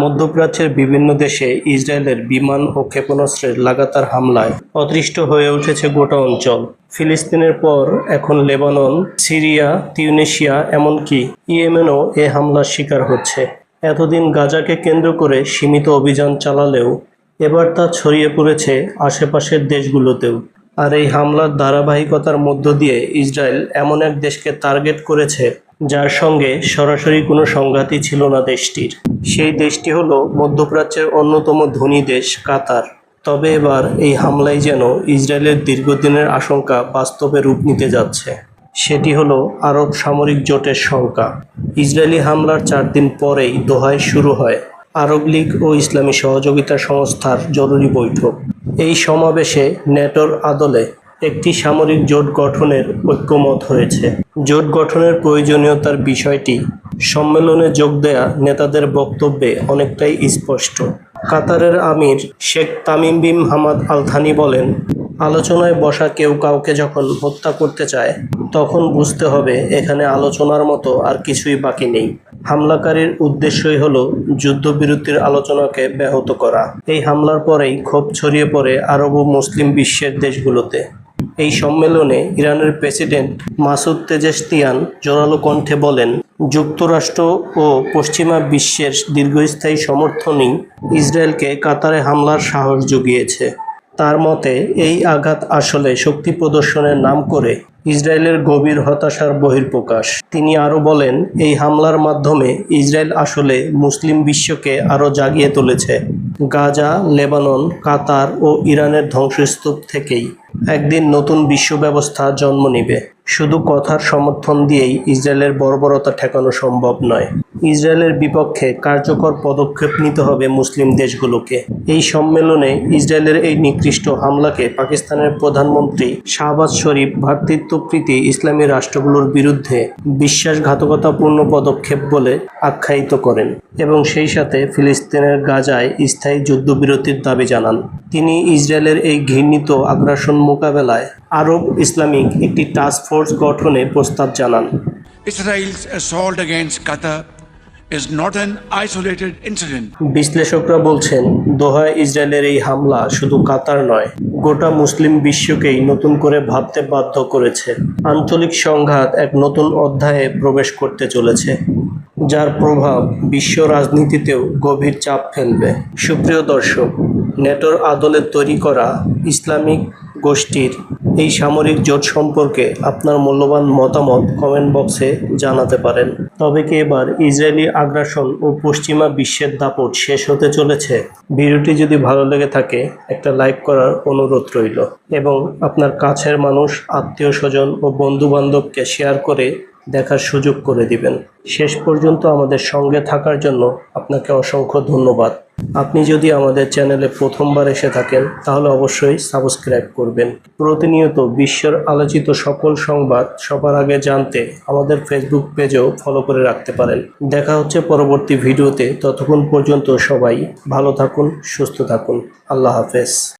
মধ্যপ্রাচ্যের বিভিন্ন দেশে ইসরায়েলের বিমান ও ক্ষেপণাস্ত্রের লাগাতার হামলায় অদৃষ্ট হয়ে উঠেছে গোটা অঞ্চল। ফিলিস্তিনের পর এখন লেবানন, সিরিয়া তিউনেশিয়া এমনকি ইয়েমেনও এ হামলার শিকার হচ্ছে। এতদিন গাজাকে কেন্দ্র করে সীমিত অভিযান চালালেও এবার তা ছড়িয়ে পড়েছে আশেপাশের দেশগুলোতেও। আর এই হামলার ধারাবাহিকতার মধ্য দিয়ে ইসরায়েল এমন এক দেশকে টার্গেট করেছে, যার সঙ্গে সরাসরি কোনো সংঘাতই ছিল না দেশটির। সেই দেশটি হলো মধ্যপ্রাচ্যের অন্যতম ধনী দেশ কাতার। তবে এবার এই হামলায় যেন ইসরায়েলের দীর্ঘদিনের আশঙ্কা বাস্তবে রূপ নিতে যাচ্ছে। সেটি হলো আরব সামরিক জোটের শঙ্কা। ইসরায়েলি হামলার চার দিন পরেই দোহায় শুরু হয় আরব লীগ ও ইসলামী সহযোগিতা সংস্থার জরুরি বৈঠক। এই সমাবেশে ন্যাটোর আদলে একটি সামরিক জোট গঠনের ঐক্যমত হয়েছে। জোট গঠনের প্রয়োজনীয়তার বিষয়টি সম্মেলনে যোগ দেয়া নেতাদের বক্তব্যে অনেকটাই স্পষ্ট। কাতারের আমির Sheikh Tamim bin Hamad Al Thani বলেন, আলোচনায় বসা কেউ কাউকে যখন হত্যা করতে চায়, তখন বুঝতে হবে এখানে আলোচনার মতো আর কিছুই বাকি নেই। হামলাকারীর উদ্দেশ্যই হলো যুদ্ধবিরতির আলোচনাকে ব্যাহত করা। এই হামলার পরেই ক্ষোভ ছড়িয়ে পড়ে আরব ও মুসলিম বিশ্বের দেশগুলোতে। এই সম্মেলনে ইরানের প্রেসিডেন্ট মাসুদ তেজেস্তিয়ান জোরালো কণ্ঠে বলেন, যুক্তরাষ্ট্র ও পশ্চিমা বিশ্বের দীর্ঘস্থায়ী সমর্থনই ইসরায়েলকে কাতারে হামলার সাহস জুগিয়েছে। তার মতে, এই আঘাত আসলে শক্তি প্রদর্শনের নাম করে ইসরায়েলের গভীর হতাশার বহির্প্রকাশ তিনি আরও বলেন, এই হামলার মাধ্যমে ইসরায়েল আসলে মুসলিম বিশ্বকে আরও জাগিয়ে তুলেছে। গাজা, লেবানন, কাতার ও ইরানের ধ্বংসস্তূপ থেকেই। একদিন নতুন বিশ্ব ব্যবস্থা জন্ম নিবে। শুধু কথার সমর্থন দিয়েই ইসরায়েলের বর্বরতা ঠেকানো সম্ভব নয়। ইসরায়েলের বিপক্ষে কার্যকর পদক্ষেপ নিতে হবে মুসলিম দেশগুলোকে। এই সম্মেলনে ইসরায়েলের এই নিকৃষ্ট হামলাকে পাকিস্তানের প্রধানমন্ত্রী শাহবাজ শরীফ ভ্রাতৃত্বপ্রীতি ইসলামী রাষ্ট্রগুলোর বিরুদ্ধে বিশ্বাসঘাতকতাপূর্ণ পদক্ষেপ বলে আখ্যায়িত করেন এবং সেই সাথে ফিলিস্তিনের গাজায় স্থায়ী যুদ্ধবিরতির দাবি জানান। তিনি ইসরায়েলের এই ঘৃণিত আগ্রাসন মোকাবেলায় আরব ইসলামিক একটি টাস্ক ফোর্স গঠনে প্রস্তাব জানান। Israel's assault against Qatar is not an isolated incident. বিশ্লেষকরা বলছেন দোহায় ইসরায়েলের এই হামলা শুধু কাতার নয় গোটা মুসলিম বিশ্বকেই নতুন করে ভাবতে বাধ্য করেছে। আঞ্চলিক সংঘাত এক নতুন অধ্যায়ে প্রবেশ করতে চলেছে যার প্রভাব বিশ্ব রাজনীতিতেও গভীর চাপ ফেলবে। সুপ্রিয় দর্শক নেটোর আদলে তৈরি করা ইসলামিক গোষ্ঠীর এই সামরিক জোট সম্পর্কে আপনার মূল্যবান মতামত কমেন্ট বক্সে জানাতে পারেন। তবে কি এবার ইসরায়েলি আগ্রাসন ও পশ্চিমা বিশ্বের দাপট শেষ হতে চলেছে? ভিডিওটি যদি ভালো লেগে থাকে, একটা লাইক করার অনুরোধ রইল। এবং আপনার কাছের মানুষ, আত্মীয় স্বজন ও বন্ধুবান্ধবকে শেয়ার করে দেখার সুযোগ করে দিবেন। শেষ পর্যন্ত আমাদের সঙ্গে থাকার জন্য আপনাকে অসংখ্য ধন্যবাদ। আপনি যদি আমাদের চ্যানেলে প্রথমবার এসে থাকেন, তাহলে অবশ্যই সাবস্ক্রাইব করবেন। প্রতিনিয়ত বিশ্বের আলোচিত সকল সংবাদ সবার আগে জানতে আমাদের ফেসবুক পেজও ফলো করে রাখতে পারেন। দেখা হচ্ছে পরবর্তী ভিডিওতে। ততক্ষণ পর্যন্ত সবাই ভালো থাকুন, সুস্থ থাকুন। আল্লাহ হাফেজ।